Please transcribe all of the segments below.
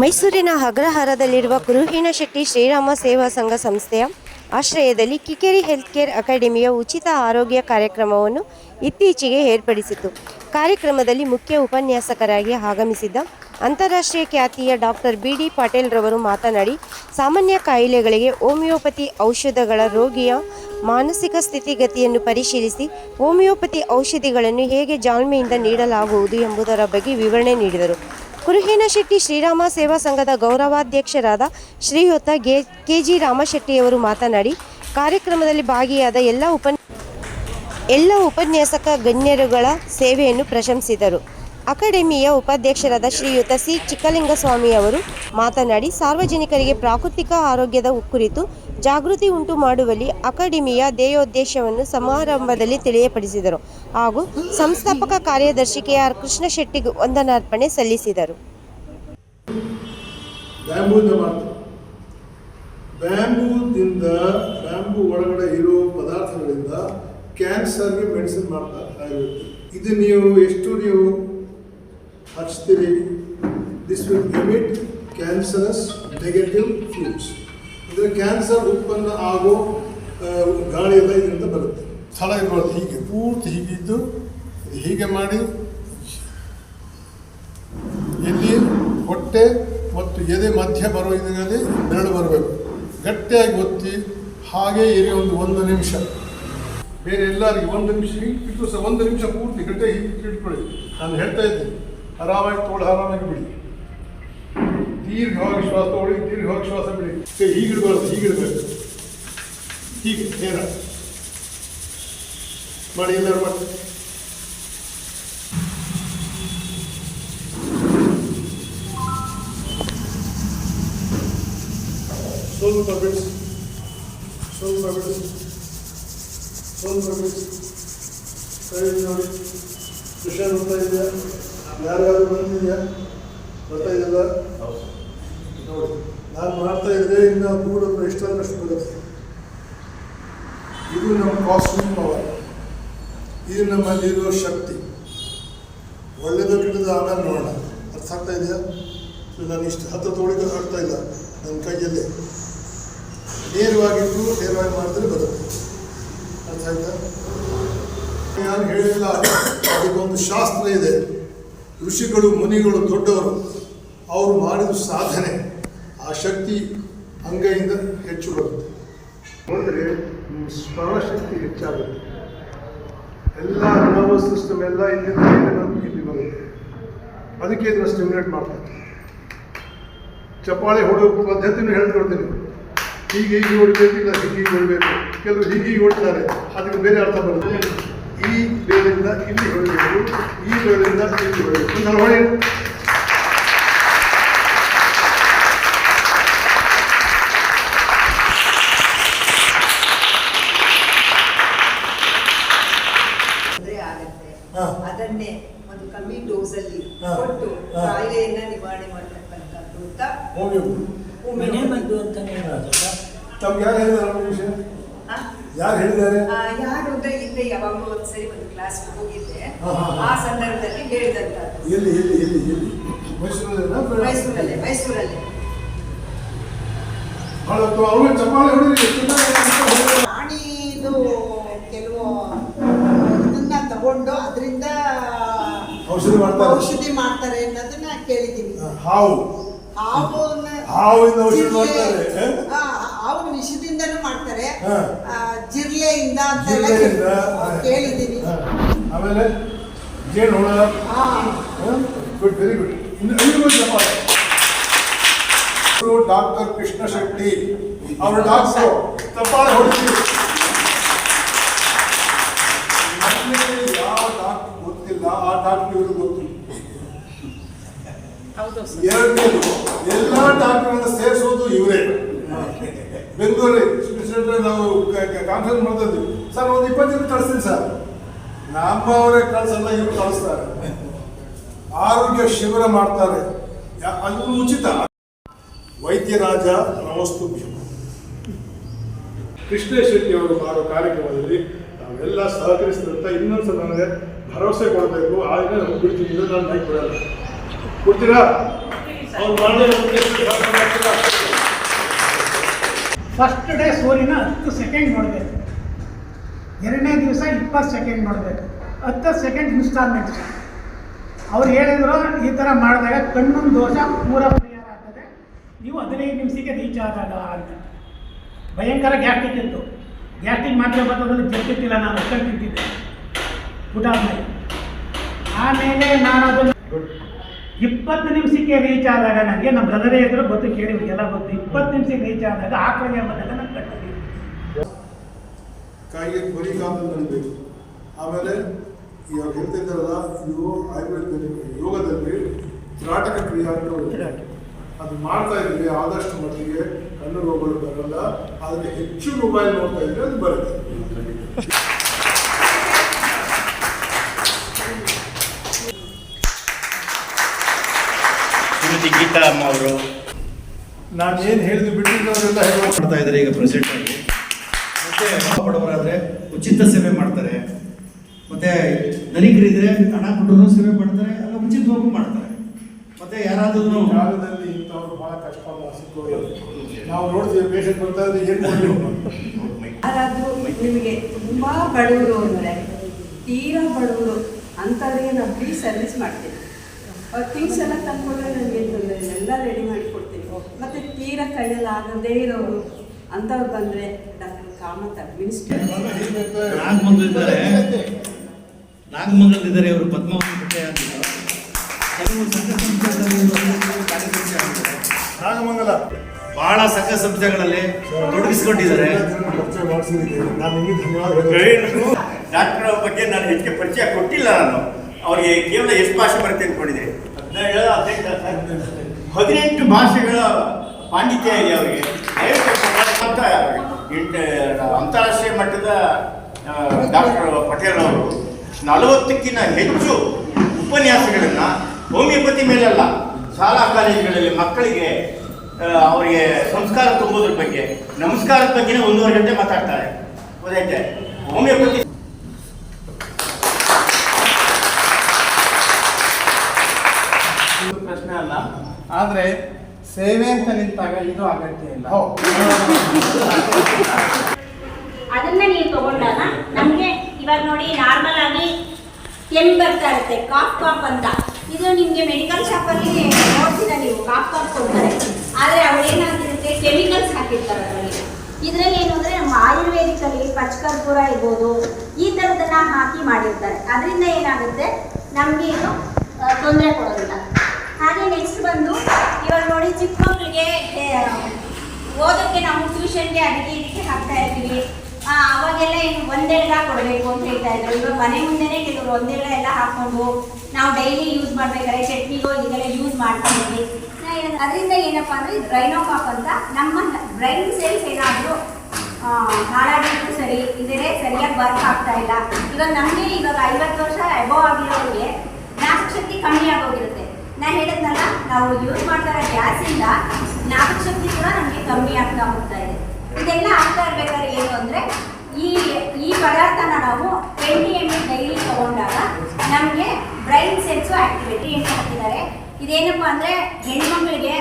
ಮೈಸೂರಿನ ಅಗ್ರಹಾರದಲ್ಲಿರುವ ಕುರುಹಿನ ಶೆಟ್ಟಿ ಶ್ರೀರಾಮ ಸೇವಾ ಸಂಘ ಸಂಸ್ಥೆಯ ಆಶ್ರಯದಲ್ಲಿ ಕಿಕೇರಿ ಹೆಲ್ತ್ ಕೇರ್ ಅಕಾಡೆಮಿಯ ಉಚಿತ ಆರೋಗ್ಯ ಕಾರ್ಯಕ್ರಮವನ್ನು ಇತ್ತೀಚೆಗೆ ಏರ್ಪಡಿಸಿತು ಕಾರ್ಯಕ್ರಮದಲ್ಲಿ ಮುಖ್ಯ ಉಪನ್ಯಾಸಕರಾಗಿ ಆಗಮಿಸಿದ್ದ ಅಂತಾರಾಷ್ಟ್ರೀಯ ಖ್ಯಾತಿಯ ಡಾಕ್ಟರ್ ಬಿ ಡಿ ಪಾಟೀಲ್ ರವರು ಮಾತನಾಡಿ, ಸಾಮಾನ್ಯ ಕಾಯಿಲೆಗಳಿಗೆ ಹೋಮಿಯೋಪತಿ ಔಷಧಗಳ ರೋಗಿಯ ಮಾನಸಿಕ ಸ್ಥಿತಿಗತಿಯನ್ನು ಪರಿಶೀಲಿಸಿ ಹೋಮಿಯೋಪತಿ ಔಷಧಿಗಳನ್ನು ಹೇಗೆ ಜಾಣ್ಮೆಯಿಂದ ನೀಡಲಾಗುವುದು ಎಂಬುದರ ಬಗ್ಗೆ ವಿವರಣೆ ನೀಡಿದರು. ಕುರುಹಿನ ಶೆಟ್ಟಿ ಶ್ರೀರಾಮ ಸೇವಾ ಸಂಘದ ಗೌರವಾಧ್ಯಕ್ಷರಾದ ಶ್ರೀಯುತ ಗೆ ಕೆ ಜಿ ರಾಮಶೆಟ್ಟಿಯವರು ಮಾತನಾಡಿ, ಕಾರ್ಯಕ್ರಮದಲ್ಲಿ ಭಾಗಿಯಾದ ಎಲ್ಲ ಉಪ ಎಲ್ಲ ಉಪನ್ಯಾಸಕ ಗಣ್ಯರುಗಳ ಸೇವೆಯನ್ನು ಪ್ರಶಂಸಿದರು. ಅಕಾಡೆಮಿಯ ಉಪಾಧ್ಯಕ್ಷರಾದ ಶ್ರೀಯುತ ಸಿ. ಚಿಕ್ಕಲಿಂಗಸ್ವಾಮಿ ಅವರು ಮಾತನಾಡಿ, ಸಾರ್ವಜನಿಕರಿಗೆ ಪ್ರಾಕೃತಿಕ ಆರೋಗ್ಯದ ಕುರಿತು ಜಾಗೃತಿ ಉಂಟು ಮಾಡುವಲ್ಲಿ ಅಕಾಡೆಮಿಯ ಧ್ಯೇಯೋದ್ದೇಶವನ್ನು ಸಮಾರಂಭದಲ್ಲಿ ತಿಳಿಯಪಡಿಸಿದರು ಹಾಗೂ ಸಂಸ್ಥಾಪಕ ಕಾರ್ಯದರ್ಶಿ ಕೆ. ಆರ್. ಕೃಷ್ಣ ಶೆಟ್ಟಿಗೆ ವಂದನಾರ್ಪಣೆ ಸಲ್ಲಿಸಿದರು. ಬ್ಯಾಂಬೂದಿಂದ ಬ್ಯಾಂಬೂ ಒಳಗಡೆ ಪದಾರ್ಥಗಳಿಂದ ಕ್ಯಾನ್ಸರ್ಗೆ ಮೆಡಿಸಿನ್ ಆಯುರ್ವೇದ ಇದು ನೀವು ಎಷ್ಟು ನೀವು ಹಚ್ತೀರಿ. This will emit cancerous negative flues ಅಂದರೆ ಕ್ಯಾನ್ಸರ್ ಉತ್ಪನ್ನ ಆಗೋ ಗಾಳಿ ಎಲ್ಲ ಇದರಿಂದ ಬರುತ್ತೆ. ಸ್ಥಳ ಇರ್ಬೋದು ಹೀಗೆ, ಪೂರ್ತಿ ಹೀಗಿದ್ದು ಹೀಗೆ ಮಾಡಿ, ಇಲ್ಲಿ ಹೊಟ್ಟೆ ಮತ್ತು ಎದೆ ಮಧ್ಯ ಬರೋ ಇದರಲ್ಲಿ ಬೆರಳು ಬರಬೇಕು. ಗಟ್ಟಿಯಾಗಿ ಒತ್ತಿ, ಹಾಗೆ ಇರಿ ಒಂದು ಒಂದು ನಿಮಿಷ. ಬೇರೆ ಎಲ್ಲರಿಗೂ ಒಂದು ನಿಮಿಷ ಹೀಗೆ ಇಟ್ಟು ಸಹ ಒಂದು ನಿಮಿಷ ಪೂರ್ತಿ ಗಟ್ಟಿಯಾಗಿ ಹೀಗೆ ಇಟ್ಕೊಳ್ಳಿ. ನಾನು ಹೇಳ್ತಾ ಇದ್ದೀನಿ. ಆರಾಮಾಗಿ ತೋಳು ಆರಾಮಾಗಿ ಬಿಡಿ ದೀರ್ಘವಾಗಿ ಶ್ವಾಸ ತಗೊಳ್ಳಿ ದೀರ್ಘವಾಗಿ ಶ್ವಾಸ ಬಿಡಿ ಕೈ ಹೀಗಿಡಬಾರ್ದು ಹೀಗಿಡಬೇಕು ಹೀಗೆ ನೇರ ಮಾಡಿ ಎಲ್ಲರೂ ಮಾಡಿ ಸ್ವಲ್ಪ ಬಿಡಿಸಿ ಸ್ವಲ್ಪ ಬಿಡಿಸಿ ಸ್ವಲ್ಪ ಬಿಡಿಸಿ ಕೈ ನೋಡಿ ವಿಷಯ ಬರ್ತಾ ಇದೆಯಾ ಯಾರಿಗಾದ್ರೂ ಬಂದಿದೆಯಾ? ಬರ್ತಾ ಇದೆಯಲ್ಲ? ನೋಡಿ ನಾನು ಮಾಡ್ತಾ ಇದ್ರೆ ಇನ್ನು ಕೂಡ ಎಷ್ಟಾದಷ್ಟು ಬರುತ್ತೆ. ಇದು ನಮ್ಮ ಕಾಸ್ಟ್ಯೂಮ್ ಪವರ್ ಇದು ನಮ್ಮಲ್ಲಿರೋ ಶಕ್ತಿ. ಒಳ್ಳೆಯದು ಕೆಟ್ಟದ್ದು ಆಮೇಲೆ ನೋಡೋಣ. ಅರ್ಥ ಆಗ್ತಾ ಇದೆಯಾ? ಇದು ನಾನು ಇಷ್ಟು ಹತ್ತು ತೊಳಿಗೆ ಆಗ್ತಾ ಇಲ್ಲ. ನನ್ನ ಕೈಯಲ್ಲೇ. ನೇರವಾಗಿದ್ದು ನೇರವಾಗಿ ಮಾಡಿದ್ರೆ ಬರುತ್ತೆ. ಅರ್ಥ ಆಯ್ತಾ? ನಾನು ಹೇಳಿಲ್ಲ. ಅದಕ್ಕೊಂದು ಶಾಸ್ತ್ರ ಇದೆ. ಋಷಿಗಳು, ಮುನಿಗಳು, ದೊಡ್ಡವರು, ಅವರು ಮಾಡಿದ ಸಾಧನೆ ಆ ಶಕ್ತಿ ಅಂಗೈಯಿಂದ ಹೆಚ್ಚು ಬರುತ್ತೆ. ನೋಡಿದ್ರೆ ಸ್ಮರಣಶಕ್ತಿ ಸ್ಮರಣ ಶಕ್ತಿ ಹೆಚ್ಚಾಗುತ್ತೆ. ಎಲ್ಲ ನರ್ವಸ್ ಸಿಸ್ಟಮ್ ಎಲ್ಲ ಇಲ್ಲಿಂದ ಇಲ್ಲಿ ಬರುತ್ತೆ. ಅದಕ್ಕೆ ಇದನ್ನು ಸ್ಟಿಮ್ಯುಲೇಟ್ ಮಾಡ್ತಾರೆ. ಚಪ್ಪಾಳೆ ಹೊಡೋ ಪದ್ಧತಿನೂ ಹೇಳ್ಕೊಡ್ತೀನಿ. ಹೀಗೆ ಹೀಗೆ ಇಲ್ಲ ಹೀಗೆ ಹೀಗೆ ಹೊಡಬೇಕು. ಕೆಲವರು ಹೀಗೆ ಹೀಗೆ ಹೊಡ್ತಾರೆ. ಅದಕ್ಕೆ ಬೇರೆ ಅರ್ಥ ಬರುತ್ತೆ. ಈ ಬೇರಿಂದ ಇಲ್ಲಿ ಹೊಡಬೇಕು ಈ ಬೇರಿಂದ ಇಲ್ಲಿ ಹೊಡಬೇಕು ನಾನು ಹೊಡೆ ತೊಂದ್ರೆ ಆಗತ್ತೆ ಹಾ. ಅದನ್ನೇ ಒಂದು ಕಮ್ಮಿ ಡೋಸ್ ಅಲ್ಲಿ. ಕೊಟ್ಟು ಹಾ. ಕಾಯಿಲೆಯನ್ನ ನಿವಾರಣೆ ಮಾಡ್ತಕ್ಕಂಥದ್ದು ಅಂತ ಹೋಗಿ ಮನೆ ಮದ್ದು ಅಂತ ಹೇಳೋದಲ್ಲ ತಮ್ಗೆ ಯಾರು ಹೇಳಿದ್ರು ವಿಷಯ? ಯಾರು ಹೇಳಿದ್ದಾರೆ ಆ, ಯಾರು ಅಂದ್ರೆ ಹಿಂದೆ ಯಾವಾಗಲೂ ಒಂದ್ಸರಿ ಒಂದು ಕ್ಲಾಸ್ ಹೋಗಿದ್ದೆ. ಆ ಸಂದರ್ಭದಲ್ಲಿ ಹೇಳಿದಂತ ಎಲ್ಲಿ ಎಲ್ಲಿ ಎಲ್ಲಿ ಎಲ್ಲಿ ಮೈಸೂರಲ್ಲಿ? ಮೈಸೂರಲ್ಲೇ ಮೈಸೂರಲ್ಲೇ ಅವ್ರು ಚಪ್ಪಾಳೆ ಹೊಡೀರಿ? ಪ್ರಾಣಿದು ಕೆಲವು ಇದನ್ನ ತಗೊಂಡು ಅದರಿಂದ ಔಷಧಿ ಮಾಡ್ತಾರೆ. ಔಷಧಿ ಮಾಡ್ತಾರೆ ಅನ್ನೋದನ್ನ ಕೇಳಿದ್ದೀನಿ ಹಾವು ಹಾವು ಹಾವು ಹಾವಿಂದ ಔಷಧಿ ಮಾಡ್ತಾರೆ, ಹಾವಿನ ವಿಷದಿಂದನೂ ಮಾಡ್ತಾರೆ. ಜಿರ್ಲೆಯಿಂದ ಅಂತೆಲ್ಲ ಜಿರಳೆಯಿಂದ, ಹಾ. ಆಮೇಲೆ ಜೇನು ಹುಳ ಹಾ. ಗುಡ್ ವೆರಿ ಗುಡ್ ಇನ್ನು ಚಪ್ಪಾಳೆ ಡಾಕ್ಟರ್ ಕೃಷ್ಣ ಶೆಟ್ಟಿ ಅವರು ಡಾಕ್ಟರ್ ಚಪ್ಪಾಳೆ ಹೊಡಿತೀವಿ ಮಕ್ಕಳಿಗೆ ಯಾವ ಡಾಕ್ಟರ್ ಗೊತ್ತಿಲ್ಲ ಆ ಡಾಕ್ಟರ್ ಇವರು ಗೊತ್ತಿಲ್ಲ ಎರಡನೇದು ಎಲ್ಲ ಡಾಕ್ಟರ್ಗಳನ್ನ ಸೇರಿಸೋದು ಇವರೇ. ಬೆಂಗಳೂರಲ್ಲಿ ಸ್ಪೆಷಲ್ ನಾವು ಕಾನ್ಫರೆನ್ಸ್ ಮಾಡ್ತಾ ಸರ್, ಒಂದು ಇಪ್ಪತ್ತು ಜನ ಕಳಿಸ್ತೀನಿ ಸರ್. ನಮ್ಮವರೇ ಕಳಿಸಲ್ಲ, ಇವ್ರು ಕಳಿಸ್ತಾರೆ. ಆರೋಗ್ಯ ಶಿಬಿರ ಮಾಡ್ತಾರೆ. ಅದು ಉಚಿತ. ವೈದ್ಯರಾಜ ನಮಸ್ತು ಕೃಷ್ಣ ಶೆಟ್ಟಿ ಅವರು ಮಾಡೋ ಕಾರ್ಯಕ್ರಮದಲ್ಲಿ ನಾವೆಲ್ಲ ಸಹಕರಿಸಿದಂತ ಇನ್ನೊಂದ್ಸಲ ನನಗೆ ಭರವಸೆ ಕೊಡಬೇಕು. ಆದ್ರೆ ನಾವು ಬಿಡ್ತೀನಿ ನಾನು ಮೈಕ್ ಕೊಡಲ್ಲ. ಕೊಡ್ತೀರಾ? ಫಸ್ಟ್ ಡೇ ಸೂರ್ಯನ ಹತ್ತು ಸೆಕೆಂಡ್ ನೋಡಬೇಕು. ಎರಡನೇ ದಿವಸ ಇಪ್ಪತ್ತು ಸೆಕೆಂಡ್ ನೋಡಬೇಕು. ಹತ್ತು ಸೆಕೆಂಡ್ ಇನ್ಸ್ಟಾಲ್ಮೆಂಟ್ಸ್ ಅವ್ರು ಹೇಳಿದ್ರು ಈ ಥರ ಮಾಡಿದಾಗ ಕಣ್ಣೊಂದು ದೋಷ ಪೂರ ಪರಿಹಾರ ಆಗ್ತದೆ. ನೀವು ಹದಿನೈದು ನಿಮಿಷಕ್ಕೆ ರೀಚ್ ಆದಾಗ ಅಂತ. ಭಯಂಕರ ಗ್ಯಾಸ್ಟಿಕ್ ಇತ್ತು ಗ್ಯಾಸ್ಟಿಕ್ ಮಾತ್ರ ಬರ್ತದಲ್ಲಿ ಜಗ್ಗಿತ್ತಿಲ್ಲ ನಾನು ಅಷ್ಟೇ ತಿಂತಿದ್ದೆ. ಊಟ ಆಮೇಲೆ ನಾನು ಅದನ್ನು ಇಪ್ಪತ್ತು ನಿಮಿಷಕ್ಕೆ ರೀಚ್ ಆದಾಗ ನನಗೆ ನಮ್ಮ ಬ್ರದರೇ ಇದ್ರು ಗೊತ್ತು ಕೇಳಿ ಎಲ್ಲ ಗೊತ್ತು. ಇಪ್ಪತ್ತು ನಿಮಿಷಕ್ಕೆ ರೀಚ್ ಆದಾಗ ಆಕಳಿಗೆ ಬಂದಾಗ ನಾನು ಕಟ್ಟಿದೆ ಕಾಯಿಗೆ ಬರಿಗಾಲದಲ್ಲಿ ಬೇಕು ಆಮೇಲೆ ಇವಾಗ ಹೇಳ್ತಿದ್ದಾರಲ್ಲ ಇದು ಆಯುರ್ವೇದದಲ್ಲಿ ಯೋಗದಲ್ಲಿ ತ್ರಾಟಕ ಕ್ರಿಯೆ ಅಂತ. ಅದು ಮಾಡ್ತಾ ಇದ್ವಿ ಆದಷ್ಟು ಮಟ್ಟಿಗೆ ಕಣ್ಣು ರೋಗಗಳು ಬರಲ್ಲ ಆದರೆ ಹೆಚ್ಚು ಮೊಬೈಲ್ ನೋಡ್ತಾ ಇದ್ರೆ ಅದು ಬರುತ್ತೆ. ಶ್ರೀಮತಿ ಗೀತಾ ಅಮ್ಮ ಅವರು. ನಾನು ಏನು ಹೇಳಿದ್ದು ಬಿಟ್ಟಿದ್ದವರೆಲ್ಲ ಹೆಲ್ಪ್ ಮಾಡ್ತಾ ಇದ್ದಾರೆ ಈಗ ಪ್ರೆಸೆಂಟ್ ಆಗಿ. ಮತ್ತೆ ಬಡವರಾದ್ರೆ ಉಚಿತ ಸೇವೆ ಮಾಡ್ತಾರೆ. ಮತ್ತೆ ಧನಿಕರಿದ್ರೆ ಹಣ ಕೊಟ್ಟರು ಸೇವೆ ಮಾಡ್ತಾರೆ ಅಲ್ಲ ಉಚಿತವಾಗೂ ಮಾಡ್ತಾರೆ. ಮತ್ತೆ ಯಾರಾದ್ರೂ ಕಾಲದಲ್ಲಿ ಇಂಥವ್ರು ಬಹಳ ಕಷ್ಟ ಸಿಕ್ಕೋರು. ನಾವು ನೋಡ್ತೀವಿ ಪೇಷಂಟ್ ಬರ್ತಾ ಇದ್ರೆ ಏನು ಯಾರಾದ್ರೂ ನಿಮಗೆ ತುಂಬಾ ಬಡವರು ಅಂದರೆ ತೀರಾ ಬಡವರು ಅಂಥವ್ರಿಗೆ ನಾವು ಫ್ರೀ ಸರ್ವಿಸ್ ಮಾಡ್ತೀವಿ. ಥಿಂಗ್ಸ್ ಎಲ್ಲ ತಂದ್ಕೊಂಡ್ರೆ ನನಗೆ ತೊಂದರೆ ಇಲ್ಲ. ಎಲ್ಲ ರೆಡಿ ಮಾಡಿ ಕೊಡ್ತೀನಿ ಮತ್ತು ತೀರಾ ಕೈಯಲ್ಲಿ ಆಗದೇ ಇರೋರು ಅಂಥವ್ರು ಬಂದರೆ ಡಾಕ್ಟರ್ ಕಾಮತ್ ಮಿನಿಸ್ಟರ್ ನಾಗಮಂಗಲಿದ್ದಾರೆ ನಾಗಮಂಗಲದಿದ್ದಾರೆ ಇವರು ಪದ್ಮಾವತಿ ಪಟ್ಟೆ ಅಂತ. ಕೆಲವು ಸಂಘ ಸಂಸ್ಥೆಗಳಲ್ಲಿ. ನಾಗಮಂಗಲ. ಬಹಳ ಸಂಘ ಸಂಸ್ಥೆಗಳಲ್ಲಿ ತೊಡಗಿಸಿಕೊಂಡಿದ್ದಾರೆ ಡಾಕ್ಟರ್ ಬಗ್ಗೆ ನಾನು ಹೆಚ್ಚು ಪರಿಚಯ ಕೊಟ್ಟಿಲ್ಲ ನಾನು. ಅವರಿಗೆ ಕೇವಲ ಎಷ್ಟು ಭಾಷೆ ಬರುತ್ತೆ ಅಂದ್ಕೊಂಡಿದೆ ಹದಿನೇಳು ಹದಿನೆಂಟು ಹದಿನೆಂಟು ಭಾಷೆಗಳ ಪಾಂಡಿತ್ಯ ಇದೆ ಅವರಿಗೆ. ಅಂತಾರಾಷ್ಟ್ರೀಯ ಮಟ್ಟದ ಡಾಕ್ಟರ್ ಪಟೇಲ್ ಅವರು ನಲವತ್ತಕ್ಕಿಂತ ಹೆಚ್ಚು ಉಪನ್ಯಾಸಗಳನ್ನು ಹೋಮಿಯೋಪತಿ ಮೇಲಲ್ಲ ಶಾಲಾ ಕಾಲೇಜುಗಳಲ್ಲಿ ಮಕ್ಕಳಿಗೆ ಅವರಿಗೆ ಸಂಸ್ಕಾರ ತುಂಬೋದ್ರ ಬಗ್ಗೆ ನಮಸ್ಕಾರದ ಬಗ್ಗೆನೇ ಒಂದೂವರೆ ಗಂಟೆ ಮಾತಾಡ್ತಾರೆ. ಹೋಮಿಯೋಪತಿ ಇದು ಪ್ರಶ್ನೆ ಅಲ್ಲ ಆದರೆ ಸೇವೆ ಅಂತ ನಿಂತಾಗ ಇದು ಅಗತ್ಯ ಇಲ್ಲ. ಅದನ್ನ ನೀವು ತಗೊಂಡಾಗ ನಮಗೆ ಇವಾಗ ನೋಡಿ ನಾರ್ಮಲ್ ಆಗಿ ಕೆಮ್ಮು ಬರ್ತಾ ಇರುತ್ತೆ ಕಾಫ್ ಕಾಫ್ ಅಂತ. ಇದು ನಿಮಗೆ ಮೆಡಿಕಲ್ ಶಾಪಲ್ಲಿ ನೋಡ್ತೀರಾ ನೀವು ಕಾಫ್ ಕಾಫ್ ಕೊಡ್ತಾರೆ. ಆದರೆ ಅವ್ರು ಏನಾಗಿರುತ್ತೆ ಕೆಮಿಕಲ್ಸ್ ಹಾಕಿರ್ತಾರೆ ಅದರಲ್ಲಿ ಇದರಲ್ಲಿ ಏನು ಅಂದರೆ ನಮ್ಮ ಆಯುರ್ವೇದಿಕಲ್ಲಿ ಪಚ್ಕರ್ಪೂರ ಇರ್ಬೋದು, ಈ ಥರದನ್ನ ಹಾಕಿ ಮಾಡಿರ್ತಾರೆ. ಅದರಿಂದ ಏನಾಗುತ್ತೆ ನಮಗೆ ಇದು ತೊಂದರೆ ಕೊಡೋದಿಲ್ಲ. ಹಾಗೆ ನೆಕ್ಸ್ಟ್ ಬಂದು ಇವಾಗ ನೋಡಿ ಚಿಕ್ಕ ಮಕ್ಕಳಿಗೆ ಓದೋಕ್ಕೆ ನಾವು ಟ್ಯೂಷನ್ಗೆ ಅದಕ್ಕೆ ಇದಕ್ಕೆ ಹಾಕ್ತಾ ಇರ್ತೀವಿ ಅವಾಗೆಲ್ಲ ಏನು ಒಂದೆಲ್ಲ ಕೊಡಬೇಕು ಅಂತ ಹೇಳ್ತಾ ಇದ್ರು. ಇವಾಗ ಮನೆ ಮುಂದೆನೇ ಕೆಲವರು ಒಂದೆಲ್ಲ ಎಲ್ಲ ಹಾಕೊಂಡು ನಾವು ಡೈಲಿ ಯೂಸ್ ಮಾಡ್ಬೇಕಾದ್ರೆ ಚಟ್ನಿಗೋ ಇದೆಲ್ಲ ಯೂಸ್ ಮಾಡ್ತಾ ಇದ್ವಿ ಅದರಿಂದ ಏನಪ್ಪ ಅಂದ್ರೆ ಆಫ್ ಅಂತ ನಮ್ಮ ಬ್ರೈನ್ ಸೆಲ್ಸ್ ಏನಾದರೂ ಹಾಳಾಗಿದ್ದು ಸರಿ ಇದ್ರೆ ಸರಿಯಾಗಿ ವರ್ಕ್ ಆಗ್ತಾ ಇಲ್ಲ. ಇವಾಗ ನಮಗೆ ಇವಾಗ ಐವತ್ತು ವರ್ಷ ಅಬೋವ್ ಆಗಿರೋರಿಗೆ ಜ್ಞಾಪಕ ಶಕ್ತಿ ಕಮ್ಮಿ ಆಗೋಗಿರುತ್ತೆ. ನಾ ಹೇಳಿದ್ನಲ್ಲ, ನಾವು ಯೂಸ್ ಮಾಡ್ತಾ ಇರೋ ಗ್ಯಾಸಿಂದ ಜ್ಞಾಪಕ ಶಕ್ತಿ ಕೂಡ ನಮಗೆ ಕಮ್ಮಿ ಆಗ್ತಾ ಹೋಗ್ತಾ ಇದೆ. ಇದೆಲ್ಲ ಆಗ್ತಾ ಇರ್ಬೇಕಾದ್ರೆ ಏನು ಅಂದರೆ, ಈ ಈ ಪದಾರ್ಥನ ನಾವು ಟ್ವೆಂಟಿ ಎಂ ಎಲ್ ಡೈಲಿ ತಗೊಂಡಾಗ ನಮಗೆ ಬ್ರೈನ್ ಸೆಲ್ಸು ಆಕ್ಟಿವಿಟಿ ಏನು ಹಾಕಿದ್ದಾರೆ ಇದೇನಪ್ಪ ಅಂದರೆ, ಹೆಣ್ಮಕ್ಳಿಗೆ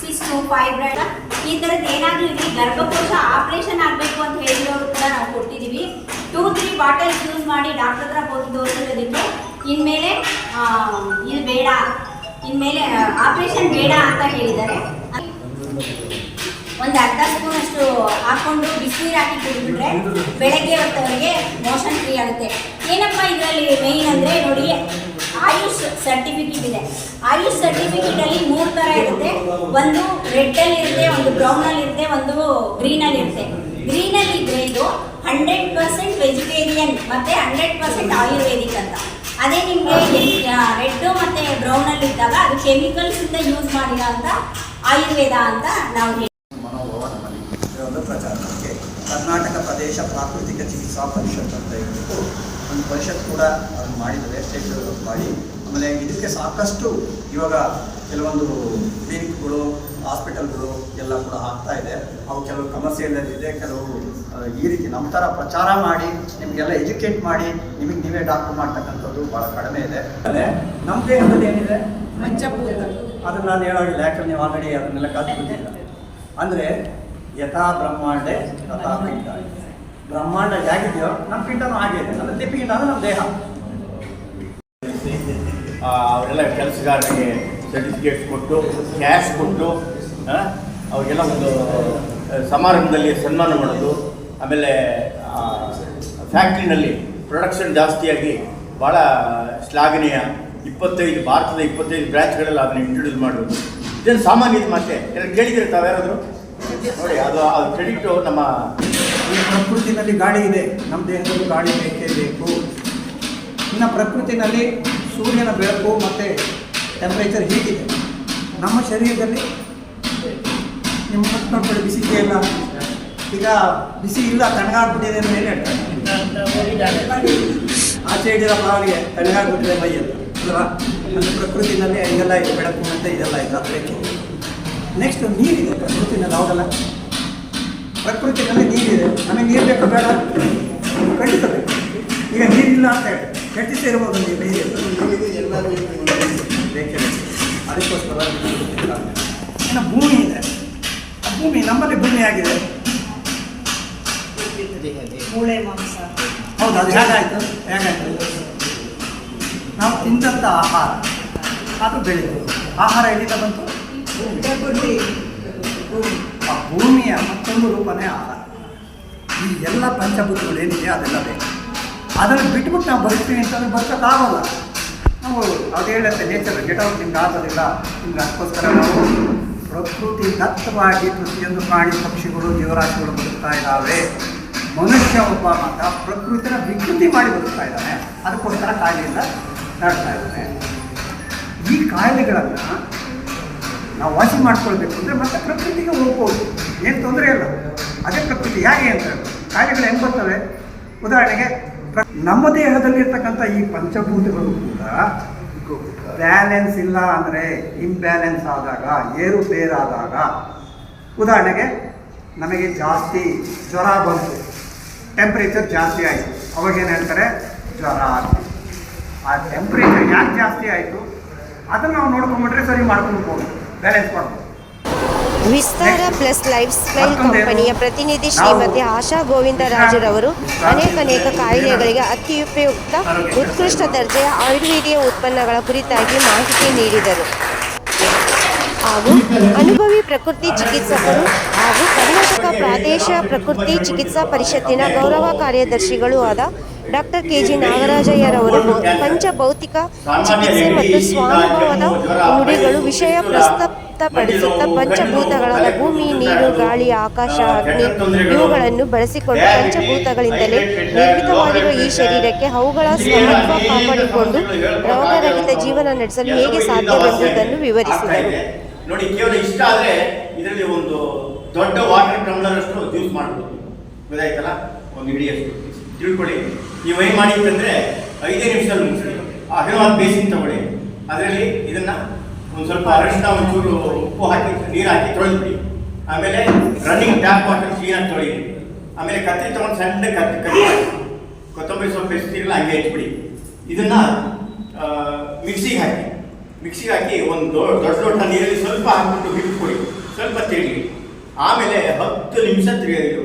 ಸಿಸ್ಟು ಫೈಬ್ರಾಯ್ಡ್ ಈ ಥರದ್ದು ಏನಾದರೂ ಇಲ್ಲಿ ಗರ್ಭಕೋಶ ಆಪರೇಷನ್ ಆಗಬೇಕು ಅಂತ ಹೇಳಿರೋರು ಕೂಡ ನಾವು ಕೊಟ್ಟಿದ್ದೀವಿ ಟೂ ತ್ರೀ ಬಾಟಲ್ಸ್ ಯೂಸ್ ಮಾಡಿ ಡಾಕ್ಟರ್ ಹತ್ರ ಹೋಗಿ ತೋರಿಸಿರೋದಕ್ಕೆ ಇನ್ಮೇಲೆ ಇದು ಬೇಡ. ಇನ್ಮೇಲೆ ಆಪರೇಷನ್ ಬೇಡ ಅಂತ ಹೇಳಿದ್ದಾರೆ. ಒಂದು ಅರ್ಧ ಸ್ಪೂನ್ ಅಷ್ಟು ಹಾಕೊಂಡು ಬಿಸಿನೀರು ಹಾಕಿ ಕುಡಿದ್ಬಿಟ್ರೆ ಬೆಳಗ್ಗೆ ಹೊತ್ತವರಿಗೆ ಮೋಷನ್ ಫ್ರೀ ಆಗುತ್ತೆ. ಏನಪ್ಪ ಇದರಲ್ಲಿ ಮೇಯ್ನ್ ಅಂದರೆ ನೋಡಿ, ಆಯುಷ್ ಸರ್ಟಿಫಿಕೇಟ್ ಇದೆ. ಆಯುಷ್ ಸರ್ಟಿಫಿಕೇಟ್ ಅಲ್ಲಿ ಮೂರು ಥರ ಇರುತ್ತೆ. ಒಂದು ರೆಡ್ ಅಲ್ಲಿ ಇರುತ್ತೆ, ಒಂದು ಬ್ರೌನ್ ಅಲ್ಲಿ ಇರುತ್ತೆ, ಒಂದು ಗ್ರೀನ್ ಅಲ್ಲಿ ಇರುತ್ತೆ. ಗ್ರೀನ್ ಅಲ್ಲಿ ಇದ್ರೆ ಇದು ಹಂಡ್ರೆಡ್ ಪರ್ಸೆಂಟ್ ವೆಜಿಟೇರಿಯನ್ ಮತ್ತೆ ಹಂಡ್ರೆಡ್ ಪರ್ಸೆಂಟ್ ಆಯುರ್ವೇದಿಕ್ ಅಂತ. ಅದೇ ನಿಮಗೆ ರೆಡ್ ಮತ್ತೆ ಬ್ರೌನ್ ಅಲ್ಲಿ ಇದ್ದಾಗ ಅದು ಕೆಮಿಕಲ್ಸ್ ಇಂದ ಯೂಸ್ ಮಾಡಿರೋ ಅಂತ ಆಯುರ್ವೇದ ಅಂತ ನಾವು ಇದೊಂದು ಪ್ರಚಾರಕ್ಕೆ ಕರ್ನಾಟಕ ಪ್ರದೇಶ ಪ್ರಾಕೃತಿಕ ಚಿಕಿತ್ಸಾ ಪರಿಷತ್ ಅಂತ ಹೇಳ್ಬಿಟ್ಟು ಒಂದು ಪರಿಷತ್ ಕೂಡ ಅದನ್ನು ಮಾಡಿದ್ದಾರೆ ಸ್ಟೇಟ್ ಡೆವಲಪ್ ಮಾಡಿ. ಆಮೇಲೆ ಇದಕ್ಕೆ ಸಾಕಷ್ಟು ಇವಾಗ ಕೆಲವೊಂದು ಕ್ಲಿನಿಕ್ಗಳು ಹಾಸ್ಪಿಟಲ್ಗಳು ಎಲ್ಲ ಕೂಡ ಆಗ್ತಾ ಇದೆ. ಅವು ಕೆಲವು ಕಮರ್ಷಿಯಲ್ ಇದೆ, ಕೆಲವು ಈ ರೀತಿ ನಮ್ಮ ಥರ ಪ್ರಚಾರ ಮಾಡಿ, ನಿಮಗೆಲ್ಲ ಎಜುಕೇಟ್ ಮಾಡಿ, ನಿಮಗೆ ನೀವೇ ಡಾಕ್ಟರ್ ಮಾಡ್ತಕ್ಕಂಥದ್ದು ಭಾಳ ಕಡಿಮೆ ಇದೆ. ಅದೇ ನಮ್ಮ ದೇಹದಲ್ಲಿ ಏನಿದೆ? ಅದನ್ನು ನಾನು ಹೇಳೋದಿಲ್ಲ, ಯಾಕಂದ್ರೆ ನೀವು ಆಲ್ರೆಡಿ ಅದನ್ನೆಲ್ಲ ಕಲ್ತ್ಬಿಟ್ಟಿಲ್ಲ ಅಂದರೆ, ಯಥಾ ಬ್ರಹ್ಮಾಂಡೆ ತಥಾ ಪಿಂಡ ಬ್ರಹ್ಮಾಂಡ ಹೇಗಿದೆಯೋ ನಮ್ಮ ಪಿಂಡನೂ ಹಾಗೆ ಇದೆ. ಅಂದರೆ ಪಿಂಡ ಅಂದರೆ ನಮ್ಮ ದೇಹ. ಅವರೆಲ್ಲ ಕೆಲಸಗಾರರಿಗೆ ಸರ್ಟಿಫಿಕೇಟ್ಸ್ ಕೊಟ್ಟು ಕ್ಯಾಶ್ ಕೊಟ್ಟು ಅವ್ರಿಗೆಲ್ಲ ಒಂದು ಸಮಾರಂಭದಲ್ಲಿ ಸನ್ಮಾನ ಮಾಡೋದು, ಆಮೇಲೆ ಫ್ಯಾಕ್ಟ್ರಿನಲ್ಲಿ ಪ್ರೊಡಕ್ಷನ್ ಜಾಸ್ತಿಯಾಗಿ ಭಾಳ ಶ್ಲಾಘನೀಯ ಇಪ್ಪತ್ತೈದು, ಭಾರತದ ಇಪ್ಪತ್ತೈದು ಬ್ರ್ಯಾಂಚ್ಗಳೆಲ್ಲ ಅದನ್ನು ಇಂಟ್ರೊಡ್ಯೂಸ್ ಮಾಡೋದು ಇದೇನು ಇದು ಮತ್ತೆ? ಎಲ್ಲ ಕೇಳಿದ್ರೆ ತಾವ್ಯಾರಾದರೂ ನೋಡಿ, ಅದು ಅದು ಕ್ರೆಡಿಟು ನಮ್ಮ ಈ ಪ್ರಕೃತಿನಲ್ಲಿ ಗಾಳಿ ಇದೆ, ನಮ್ಮ ದೇಹದಲ್ಲಿ ಗಾಳಿ ಬೇಕೇ ಬೇಕು. ಇನ್ನು ಪ್ರಕೃತಿನಲ್ಲಿ ಸೂರ್ಯನ ಬೆಳಕು ಮತ್ತು ಟೆಂಪ್ರೇಚರ್ ಹೀಗಿದೆ. ನಮ್ಮ ಶರೀರದಲ್ಲಿ ನಿಮ್ಮ ನೋಡ್ಕೊಳ್ಳಿ, ಬಿಸಿ ಇಲ್ಲ? ಈಗ ಬಿಸಿ ಇಲ್ಲ, ತಣ್ಣಗಾಗ್ಬಿಟ್ಟಿದೆ ಅಂತ ಏನು ಹೇಳ್ತಾರೆ. ಆಚೆ ಹಿಡಿದ ಬಾವಿಗೆ ತಣ್ಣಗಾಗ್ಬಿಟ್ಟಿದೆ ಮೈ ಅಂತ ಅಲ್ವಾ? ಮತ್ತು ಪ್ರಕೃತಿನಲ್ಲಿ ಇದೆಲ್ಲ ಇದೆ, ಬೆಳಕು ಅಂತ ಇದೆಲ್ಲ ಇದೆ ಅದಕ್ಕೆ ನೆಕ್ಸ್ಟ್ ನೀರಿದೆ, ಪ್ರಕೃತಿನಲ್ಲಿ ಹೌದಲ್ಲ? ಪ್ರಕೃತಿನಲ್ಲಿ ನೀರಿದೆ. ನಮಗೆ ನೀರು ಬೇಕು ಬೇಡ? ಖಂಡಿತ ಬೇಕು. ಈಗ ನೀರಿಲ್ಲ ಅಂತ ಹೇಳಿ. ಕೆಟ್ಟಿ ನೀರು. ನೀರಿಗೆ ಬೇಕೇ ಬೇಕು ಅದಕ್ಕೋಸ್ಕರ ಏನೋ ಇನ್ನು ಭೂಮಿ ಇದೆ. ಆ ಭೂಮಿ ನಮ್ಮಲ್ಲಿ ಭೂಮಿ ಆಗಿದೆ. ಮೂಳೆ ಮಾಂಸ. ಹೌದು ಅದು ಹೇಗಾಯಿತು? ಹೇಗಾಯಿತು? ನಾವು ತಿಂದಂಥ ಆಹಾರ. ಅದು ಬೆಳೆದು. ಆಹಾರ ಎಲ್ಲಿಂದ ಬಂತು? ಆ ಭೂಮಿಯ ಮತ್ತೊಂದು ರೂಪನೇ ಆಹಾರ. ಈ ಎಲ್ಲ ಪಂಚಭೂತಗಳು ಏನಿದೆ ಅದೆಲ್ಲ ಬೇಕು. ಅದನ್ನು ಬಿಟ್ಬಿಟ್ಟು ನಾವು ಬರ್ತೀವಿ ಅಂತಂದ್ರೆ ಬದುಕೋಕ್ಕಾಗಲ್ಲ. ನಾವು ಅದು ಹೇಳುತ್ತೆ ನೇಚರ್ ಗೆಟ್ ಔಟ್ ನಿಮ್ಗೆ ಆಗೋದಿಲ್ಲ ನಿಮ್ಗೆ ಅದಕ್ಕೋಸ್ಕರ ನಾವು ಪ್ರಕೃತಿ ದತ್ತವಾಗಿ ಪ್ರತಿಯೊಂದು ಪ್ರಾಣಿ ಪಕ್ಷಿಗಳು, ಜೀವರಾಶಿಗಳು ಬದುಕ್ತಾ ಇದ್ದಾವೆ. ಮನುಷ್ಯ ಒಬ್ಬ ಮಾತ್ರ ಪ್ರಕೃತಿನ ವಿಕೃತಿ ಮಾಡಿ ಬದುಕ್ತಾ ಇದ್ದಾನೆ. ಅದಕ್ಕೋಸ್ಕರ ಕಾಯಿಲೆಯಿಂದ ನಡ್ತಾ ಇದ್ದಾನೆ. ಈ ಕಾಯಿಲೆಗಳನ್ನು ನಾವು ವಾಸಿ ಮಾಡ್ಕೊಳ್ಬೇಕು ಅಂದರೆ ಮತ್ತೆ ಪ್ರಕೃತಿಗೆ ಹೋಗ್ಬೋದು. ಏನು ತೊಂದರೆ ಇಲ್ಲ. ಅದೇ ಪ್ರಕೃತಿ ಹೇಗೆ ಅಂತ ಕಾಯಿಲೆಗಳು ಹೆಂಗೆ ಬರ್ತವೆ? ಉದಾಹರಣೆಗೆ ನಮ್ಮ ದೇಹದಲ್ಲಿರ್ತಕ್ಕಂಥ ಈ ಪಂಚಭೂತಗಳು ಕೂಡ ಬ್ಯಾಲೆನ್ಸ್ ಇಲ್ಲ ಅಂದರೆ ಇಂಬ್ಯಾಲೆನ್ಸ್ ಆದಾಗ, ಏರುಪೇರಾದಾಗ. ಉದಾಹರಣೆಗೆ, ನಮಗೆ ಜಾಸ್ತಿ ಜ್ವರ ಬಂತು. ಟೆಂಪ್ರೇಚರ್ ಜಾಸ್ತಿ ಆಯಿತು. ಅವಾಗೇನು ಹೇಳ್ತಾರೆ? ಜ್ವರ ಆ ಟೆಂಪ್ರೇಚರ್ ಯಾಕೆ ಜಾಸ್ತಿ ಆಯಿತು? ಅದನ್ನು ನಾವು ನೋಡ್ಕೊಂಬಿಟ್ರೆ ಸರಿ ಮಾಡ್ಕೊಂಡು ಬ್ಯಾಲೆನ್ಸ್ ಮಾಡ್ಬೋದು. ವಿಸ್ತಾರ ಪ್ಲಸ್ ಲೈಫ್ ಸ್ಟೈಲ್ ಕಂಪನಿಯ ಪ್ರತಿನಿಧಿ ಶ್ರೀಮತಿ ಆಶಾ ಗೋವಿಂದರಾಜರವರು ಅನೇಕ ಅನೇಕ ಕಾಯಿಲೆಗಳಿಗೆ ಅತ್ಯುಪಯುಕ್ತ ಉತ್ಕೃಷ್ಟ ದರ್ಜೆಯ ಆಯುರ್ವೇದಿಯ ಉತ್ಪನ್ನಗಳ ಕುರಿತಾಗಿ ಮಾಹಿತಿ ನೀಡಿದರು. ಹಾಗೂ ಅನುಭವಿ ಪ್ರಕೃತಿ ಚಿಕಿತ್ಸಕರು ಹಾಗೂ ಕರ್ನಾಟಕ ಪ್ರಾದೇಶ ಪ್ರಕೃತಿ ಚಿಕಿತ್ಸಾ ಪರಿಷತ್ತಿನ ಗೌರವ ಕಾರ್ಯದರ್ಶಿಗಳು ಆದ ಡಾಕ್ಟರ್ ಕೆ ಜಿ ನಾಗರಾಜಯ್ಯರವರು ಪಂಚಭೌತಿಕ ಚಿಕಿತ್ಸೆ ಮತ್ತು ಸ್ವಾನುಭವದ ನುಡಿಗಳು ವಿಷಯ ಪ್ರಸ್ತುತಪಡಿಸುತ್ತಾ ಪಂಚಭೂತಗಳಾದ ಭೂಮಿ ನೀರು ಗಾಳಿ ಆಕಾಶ ಅಗ್ನಿ ಇವುಗಳನ್ನು ಬಳಸಿಕೊಂಡು ಪಂಚಭೂತಗಳಿಂದಲೇ ನಿರ್ಮಿತವಾಗಿರುವ ಈ ಶರೀರಕ್ಕೆ ಅವುಗಳ ಸಮತ್ವ ಕಾಪಾಡಿಕೊಂಡು ರೋಗರಹಿತ ಜೀವನ ನಡೆಸಲು ಹೇಗೆ ಸಾಧ್ಯವೆಂಬುದನ್ನು ವಿವರಿಸಿದರು. ನೋಡಿ ಕೇವಲ ಇಷ್ಟ ಆದರೆ ಇದರಲ್ಲಿ ಒಂದು ದೊಡ್ಡ ವಾಟರ್ ಟಮ್ಲರ್ ಅಷ್ಟು ಜ್ಯೂಸ್ ಮಾಡ್ಬೋದು. ಗೊತ್ತಾಯ್ತಲ್ಲ? ಒಂದು ಹಿಡಿಯಷ್ಟು. ತಿಳ್ಕೊಳ್ಳಿ. ನೀವು ಏನು ಮಾಡಿ ಅಂತಂದ್ರೆ ಐದೇ ನಿಮಿಷದಲ್ಲಿ ಮುಗಿಸಿ ಅಗ್ರವಾದ ಬೇಸಿನ್ ತಗೊಳ್ಳಿ. ಅದರಲ್ಲಿ ಇದನ್ನ ಒಂದು ಸ್ವಲ್ಪ ಅರಿಶಿನ ಒಂಚೂರು ಉಪ್ಪು ಹಾಕಿ ನೀರು ಹಾಕಿ ತೊಳೆದ್ಬಿಡಿ. ಆಮೇಲೆ ರನ್ನಿಂಗ್ ಟ್ಯಾಪ್ ವಾಟರ್ ಕ್ಲೀನಾಗಿ ತೊಳಿ. ಆಮೇಲೆ ಕತ್ತಿ ತೊಗೊಂಡು ಸಣ್ಣ ಕತ್ತಿ ಕತ್ತಿ ಕೊತ್ತಂಬರಿ ಸೊಪ್ಪು ಎಸ್ತಿರಲ್ಲ ಹಂಗೆ ಇಟ್ಬಿಡಿ. ಇದನ್ನು ಮಿಕ್ಸಿಗೆ ಹಾಕಿ. ಮಿಕ್ಸಿಗೆ ಹಾಕಿ ಒಂದು ದೊಡ್ಡ ದೊಡ್ಡ ನೀರಲ್ಲಿ ಸ್ವಲ್ಪ ಹಾಕ್ಬಿಟ್ಟು ಹಿಡ್ಕೊಳ್ಳಿ ಸ್ವಲ್ಪ ತಿಳಿ ಆಮೇಲೆ ಹತ್ತು ನಿಮಿಷ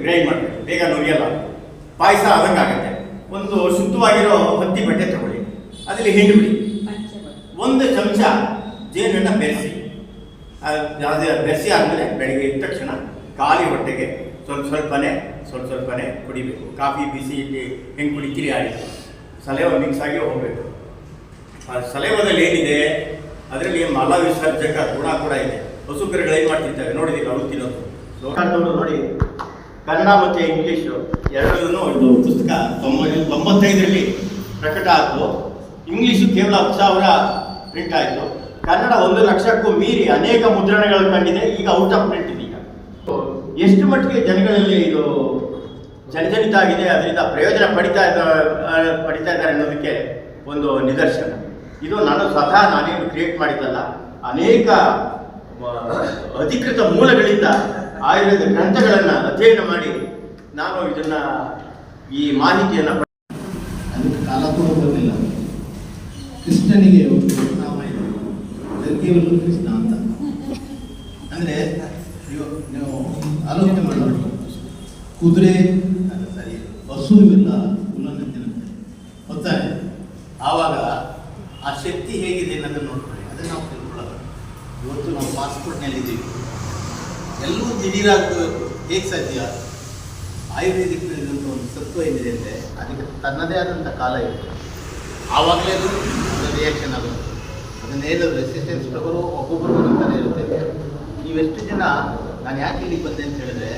ಗ್ರೈಂಡ್ ಮಾಡಬೇಕು. ಬೇಗ ನುರಿಯಲ್ಲ. ಪಾಯಸ ಆದಂಗಾಗತ್ತೆ. ಒಂದು ಶುದ್ಧವಾಗಿರೋ ಹತ್ತಿ ಬಟ್ಟೆ ತಗೊಳ್ಳಿ. ಅದರಲ್ಲಿ ಹಿಂಡ್ಬಿಡಿ. ಒಂದು ಚಮಚ ಜೇನನ್ನ ಬೆರೆಸಿ ಅದು ಬೆರೆಸಿ ಆದಮೇಲೆ ಬೆಳಗ್ಗೆ ಎದ್ದ ತಕ್ಷಣ ಖಾಲಿ ಹೊಟ್ಟೆಗೆ ಸ್ವಲ್ಪ ಸ್ವಲ್ಪನೇ ಸ್ವಲ್ಪ ಸ್ವಲ್ಪನೇ ಕುಡಿಬೇಕು. ಕಾಫಿ, ಬಿಸಿ ಹೆಂಗೆ ಕುಡಿತೀರಿ ಆಯಿತು ಸಲೈವ ಮಿಕ್ಸ್ ಆಗಿ ಹೋಗಬೇಕು. ಆ ಸಲೇವದಲ್ಲಿ ಏನಿದೆ? ಅದರಲ್ಲಿ ಮಲ ವಿಸರ್ಜಕ ಗುಣ ಕೂಡ ಇದೆ. ಹಸುಕರುಗಳು ಏನು ಮಾಡ್ತಿರ್ತಾರೆ? ನೋಡಿದ್ದೀರಿ ಅವ್ರು ತಿನ್ನೋದು. ಲೋಕಾರ್ದವರು ನೋಡಿ, ಕನ್ನಡ ಮತ್ತು ಇಂಗ್ಲೀಷು ಎರಡೂ ಒಂದು ಪುಸ್ತಕ ತೊಂಬತ್ತು, ತೊಂಬತ್ತೈದರಲ್ಲಿ ಪ್ರಕಟ ಆಯಿತು ಇಂಗ್ಲೀಷು ಕೇವಲ ಹತ್ತು ಸಾವಿರ ಪ್ರಿಂಟ್ ಆಯಿತು. ಕನ್ನಡ ಒಂದು ಲಕ್ಷಕ್ಕೂ ಮೀರಿ ಅನೇಕ ಮುದ್ರಣಗಳು ಕಂಡಿದೆ. ಈಗ ಔಟ್ ಆಫ್ ಪ್ರಿಂಟ್ ಇದೀಗ ಎಷ್ಟು ಮಟ್ಟಿಗೆ ಜನಗಳಲ್ಲಿ ಇದು ಜನಜನಿತ ಆಗಿದೆ, ಅದರಿಂದ ಪ್ರಯೋಜನ ಪಡಿತಾ ಇದ್ದ ಪಡಿತಾ ಇದ್ದಾರೆ ಅನ್ನೋದಕ್ಕೆ ಒಂದು ನಿದರ್ಶನ. ಇದು ನಾನು ಸ್ವತಃ ನಾನೇನು ಕ್ರಿಯೇಟ್ ಮಾಡಿದ್ದಲ್ಲ, ಅನೇಕ ಅಧಿಕೃತ ಮೂಲಗಳಿಂದ ಆಯುರ್ವೇದ ಗ್ರಂಥಗಳನ್ನು ಅಧ್ಯಯನ ಮಾಡಿ ನಾನು ಇದನ್ನ ಈ ಮಾಹಿತಿಯನ್ನು ಅದಕ್ಕೆ ಕಾಲ ಕೂಡ ಬರಲಿಲ್ಲ ಒಂದು ಗಂಗೆವಲ್ಲೂ ಕೃಷ್ಣ ಅಂತ ಅಂದ್ರೆ, ನೀವು ನೀವು ಆಲೋಚನೆ ಮಾಡೋಣ ಕುದುರೆ ಸರಿ ಬಸ್ಸು ಇವೆಲ್ಲ ಉಲ್ಲಂಘನೆ ತಿನ್ನುತ್ತೆ ಆವಾಗ ಆ ಶಕ್ತಿ ಹೇಗಿದೆ ಅನ್ನೋದನ್ನು ನೋಡ್ಕೊಳ್ಳಿ. ಅದನ್ನು ನಾವು ತಿಳ್ಕೊಳ್ಳೋದು. ಇವತ್ತು ನಾವು ಪಾಸ್ಪೋರ್ಟ್ನಲ್ಲಿದ್ದೀವಿ ಎಲ್ಲವೂ ದಿಢೀರಾಗಬೇಕು ಹೇಗೆ ಸಾಧ್ಯ? ಆಯುರ್ವೇದಿಕ್ ಅಂತ ಒಂದು ಸತ್ವ ಏನಿದೆ ಅಂದರೆ, ಅದಕ್ಕೆ ತನ್ನದೇ ಆದಂಥ ಕಾಲ ಇದೆ ಆವಾಗಲೇ ಅದು ರಿಯಾಕ್ಷನ್ ಆಗುತ್ತೆ. ಅದನ್ನೇನು ರೆಸಿಸ್ಟೆನ್ಸ್ ಪ್ರಬರು ಒಬ್ಬೊಬ್ಬರು ಅಂತಾನೆ ಇರುತ್ತೆ. ನೀವೆಷ್ಟು ಜನ ನಾನು ಯಾಕೆ ಇಲ್ಲಿಗೆ ಬಂದೆ ಅಂತ ಹೇಳಿದ್ರೆ?